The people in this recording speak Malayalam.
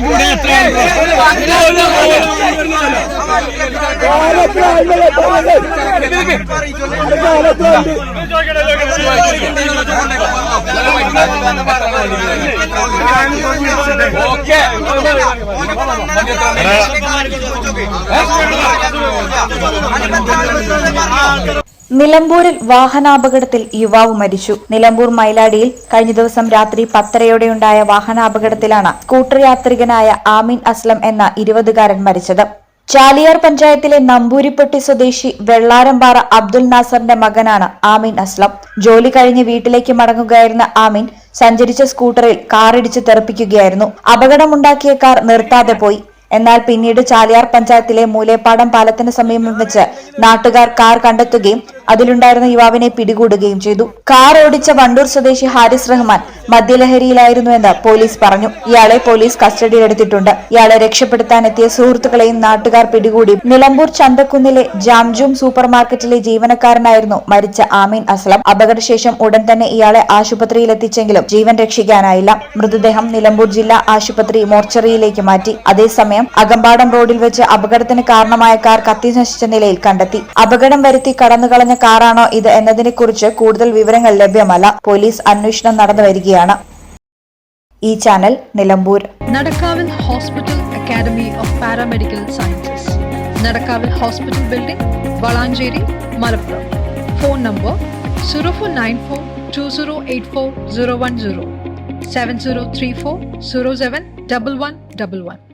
കൂടി എത്ര നിലമ്പൂരിൽ വാഹനാപകടത്തിൽ യുവാവ് മരിച്ചു. നിലമ്പൂർ മൈലാടിയിൽ കഴിഞ്ഞ ദിവസം രാത്രി പത്തരയോടെയുണ്ടായ വാഹനാപകടത്തിലാണ് സ്കൂട്ടർ യാത്രികനായ ആമീൻ അസ്ലം എന്ന ഇരുപതുകാരൻ മരിച്ചത്. ചാലിയാർ പഞ്ചായത്തിലെ നമ്പൂരിപ്പെട്ടി സ്വദേശി വെള്ളാരമ്പാറ അബ്ദുൽ നാസറിന്റെ മകനാണ് ആമീൻ അസ്ലം. ജോലി കഴിഞ്ഞ് വീട്ടിലേക്ക് മടങ്ങുകയായിരുന്ന ആമീൻ സഞ്ചരിച്ച സ്കൂട്ടറിൽ കാറിടിച്ച് തെറിപ്പിക്കുകയായിരുന്നു. അപകടമുണ്ടാക്കിയ കാർ നിർത്താതെ പോയി. എന്നാൽ പിന്നീട് ചാലിയാർ പഞ്ചായത്തിലെ മൂലേപ്പാടം പാലത്തിന് സമീപം വെച്ച് നാട്ടുകാർ കാർ കണ്ടെത്തുകയും അതിലുണ്ടായിരുന്ന യുവാവിനെ പിടികൂടുകയും ചെയ്തു. കാർ ഓടിച്ച വണ്ടൂർ സ്വദേശി ഹാരിസ് റഹ്മാൻ മദ്യലഹരിയിലായിരുന്നുവെന്ന് പോലീസ് പറഞ്ഞു. ഇയാളെ പോലീസ് കസ്റ്റഡിയിലെടുത്തിട്ടുണ്ട്. ഇയാളെ രക്ഷപ്പെടുത്താനെത്തിയ സുഹൃത്തുക്കളെയും നാട്ടുകാർ പിടികൂടി. നിലമ്പൂർ ചന്തക്കുന്നിലെ ജാംജൂം സൂപ്പർ മാർക്കറ്റിലെ ജീവനക്കാരനായിരുന്നു മരിച്ച ആമീൻ അസ്ലം. അപകടശേഷം ഉടൻ തന്നെ ഇയാളെ ആശുപത്രിയിൽ എത്തിച്ചെങ്കിലും ജീവൻ രക്ഷിക്കാനായില്ല. മൃതദേഹം നിലമ്പൂർ ജില്ലാ ആശുപത്രി മോർച്ചറിയിലേക്ക് മാറ്റി. അതേസമയം അകമ്പാടം റോഡിൽ വെച്ച് അപകടത്തിന് കാരണമായ കാർ കത്തി നശിച്ച നിലയിൽ കണ്ടെത്തി അപകടം വരുത്തി കടന്നുകളഞ്ഞ കാറാണോ ഇത് എന്നതിനെക്കുറിച്ച് കൂടുതൽ വിവരങ്ങൾ ലഭ്യമല്ല പോലീസ് അന്വേഷണം നടന്നു വരികയാണ് ഈ channel Nilambur Nadakavil Hospital Academy of Paramedical Sciences. Nadakavil Hospital Building, Valanjeri, Malappuram. Phone number 0494 2084 010 7034 07 1111.